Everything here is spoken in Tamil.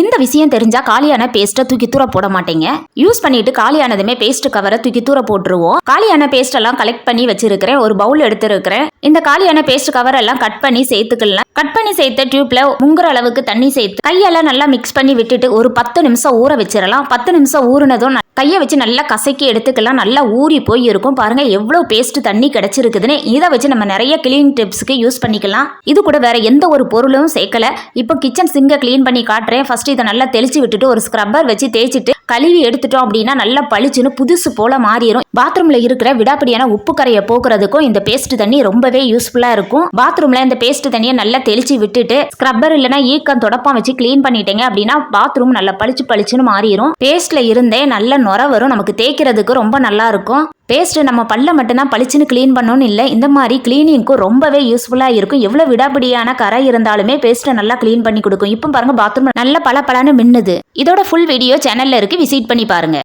இந்த விஷயம் தெரிஞ்சா காலியான பேஸ்ட்டை தூக்கி தூர போட மாட்டீங்க. யூஸ் பண்ணிட்டு காலியானதுமே பேஸ்ட் கவரை தூக்கி தூர போட்டுருவோம். காலியான பேஸ்ட் எல்லாம் கலெக்ட் பண்ணி வச்சிருக்கிறேன். ஒரு பவுல் எடுத்திருக்கிறேன். இந்த காலியான பேஸ்ட் கவர் எல்லாம் கட் பண்ணி சேர்த்துக்கலாம். கட் பண்ணி சேர்த்த டியூப்ல முங்குற அளவுக்கு தண்ணி சேர்த்து கையெல்லாம் நல்லா மிக்ஸ் பண்ணி விட்டுட்டு ஒரு பத்து நிமிஷம் ஊற வச்சிடலாம். பத்து நிமிஷம் ஊறினதும் கையை வச்சு நல்லா கசக்கி எடுத்துக்கலாம். நல்லா ஊறி போய் இருக்கும். பாருங்கள் எவ்வளோ பேஸ்ட் தண்ணி கிடச்சிருக்குதுன்னு. இதை வச்சு நம்ம நிறைய கிளீன் டிப்ஸுக்கு யூஸ் பண்ணிக்கலாம். இது கூட வேறு எந்த ஒரு பொருளும் சேர்க்கல. இப்போ கிச்சன் சிங்கை க்ளீன் பண்ணி காட்டுறேன். ஃபஸ்ட்டு இதை நல்லா தெளிச்சு விட்டுட்டு ஒரு ஸ்க்ரப்பர் வச்சு தேய்ச்சிட்டு கழுவி எடுத்துட்டோம் அப்படின்னா நல்லா பளிச்சுன்னு புதுசு போல மாறிடும் பாத்ரூம்ல இருக்கிற விடாப்பிடியான உப்பு கரையை போக்குறதுக்கும் இந்த பேஸ்ட் தண்ணி ரொம்பவே யூஸ்ஃபுல்லா இருக்கும். பாத்ரூம்ல இந்த பேஸ்ட் தண்ணியை நல்லா தெளிச்சு விட்டுட்டு ஸ்க்ரப்பர் இல்லைனா ஈக்கம் தொடப்பம் வச்சு க்ளீன் பண்ணிட்டீங்க அப்படின்னா பாத்ரூம் நல்லா பளிச்சு பளிச்சுன்னு மாறிடும் பேஸ்ட்ல இருந்தே நல்ல நுர வரும். நமக்கு தேய்க்கிறதுக்கு ரொம்ப நல்லா இருக்கும். பேஸ்ட்டு நம்ம பல்ல மட்டும்தான் பளிச்சுன்னு க்ளீன் பண்ணணும்னு இல்லை. இந்த மாதிரி க்ளீனிங்க்கும் ரொம்பவே யூஸ்ஃபுல்லாக இருக்கும். எவ்வளோ விடாபிடியான கரை இருந்தாலுமே பேஸ்ட்டை நல்லா க்ளீன் பண்ணி கொடுக்கும். இப்போ பாருங்கள் பாத்ரூம் நல்ல பல மின்னுது. இதோட ஃபுல் வீடியோ சேனல்ல இருக்குது விசிட் பண்ணி பாருங்க.